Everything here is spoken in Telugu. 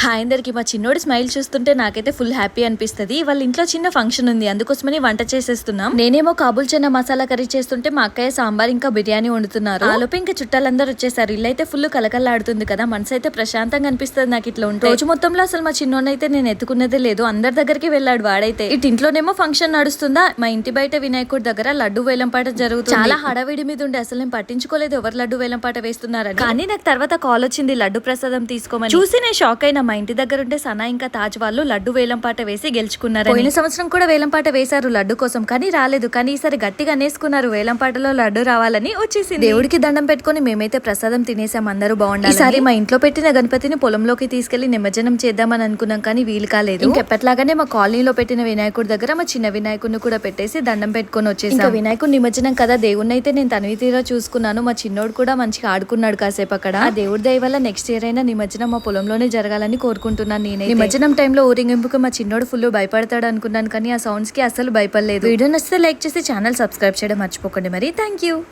హాయ్ అందరికి మా చిన్నోడి స్మైల్ చూస్తుంటే నాకైతే ఫుల్ హ్యాపీ అనిపిస్తది. వాళ్ళ ఇంట్లో చిన్న ఫంక్షన్ ఉంది అందుకోసమని వంట చేసేస్తున్నాం. నేనేమో కాబుల్ చెన్న మసాలా కర్రీ చేస్తుంటే మా అక్కయ్య సాంబార్ ఇంకా బిర్యానీ వండుతున్నారు. ఆలోపు ఇంకా చుట్టాలందరూ వచ్చేసారు. ఇల్లు అయితే ఫుల్ కలకల్లాడుతుంది కదా మనసు అయితే ప్రశాంతంగా అనిపిస్తుంది నాకు ఇట్లా ఉంటే. రోజు మొత్తంలో అసలు మా చిన్నోడైతే నేను ఎత్తుకున్నదే లేదు. అందరి దగ్గరికి వెళ్ళాడు వాడైతే. ఇటు ఇంట్లోనేమో ఫంక్షన్ నడుస్తుందా? మా ఇంటి బయట వినాయకుడి దగ్గర లడ్డు వేలం పాట జరుగుతుంది. చాలా హడావిడి మీద ఉండే. అసలు నేను పట్టించుకోలేదు ఎవరు లడ్డు వేలం పాట వేస్తున్నారని. కానీ నాకు తర్వాత కాల్ వచ్చింది లడ్డు ప్రసాదం తీసుకోమని. చూసి నేను షాక్ అయినా. మా ఇంటి దగ్గర ఉంటే సనా ఇంకా తాజ్ వాళ్ళు లడ్డు వేలం పాట వేసి గెలుచుకున్నారు పోయిన సంవత్సరం కూడా వేలం పాట వేశారు లడ్డు కోసం కానీ రాలేదు. కానీ ఈసారి గట్టిగా అనేసుకున్నారు. వేలం పాటలో లడ్డు రావాలని వచ్చేసింది. దేవుడికి దండం పెట్టుకొని మేమైతే ప్రసాదం తినేసాం. అందరూ బాగుండాలి ఈసారి మా ఇంట్లో పెట్టిన గణపతిని పొలంలోకి తీసుకెళ్ళి నిమజ్జనం చేద్దామని అనుకున్నాం కానీ వీలు కాలేదు. ఇంకెప్పట్లాగానే మా కాలనీలో పెట్టిన వినాయకుడి దగ్గర మా చిన్న వినాయకుడిని కూడా పెట్టేసి దండం పెట్టుకొని వచ్చేసి. వినాయకుడి నిమజ్జనం కదా దేవుడిని అయితే నేను తనివి తీరా చూసుకున్నాను. మా చిన్నోడు కూడా మంచిగా ఆడుకున్నాడు కాసేపు అక్కడ. ఆ దేవుడి దయ వల్ల నెక్స్ట్ ఇయర్ అయినా నిమజ్జనం మా పొలంలోనే జరగాలని కోరుకుంటున్నాను నేను నిమజ్జనం టైంలో ఊరింగింపుకు మా చిన్నోడు ఫుల్ భయపడతాడు అనుకున్నాను కానీ ఆ సౌండ్స్కి అసలు భయపడలేదు. వీడియో నచ్చితే లైక్ చేసి ఛానల్ సబ్స్క్రైబ్ చేయడం మర్చిపోకండి మరి. Thank you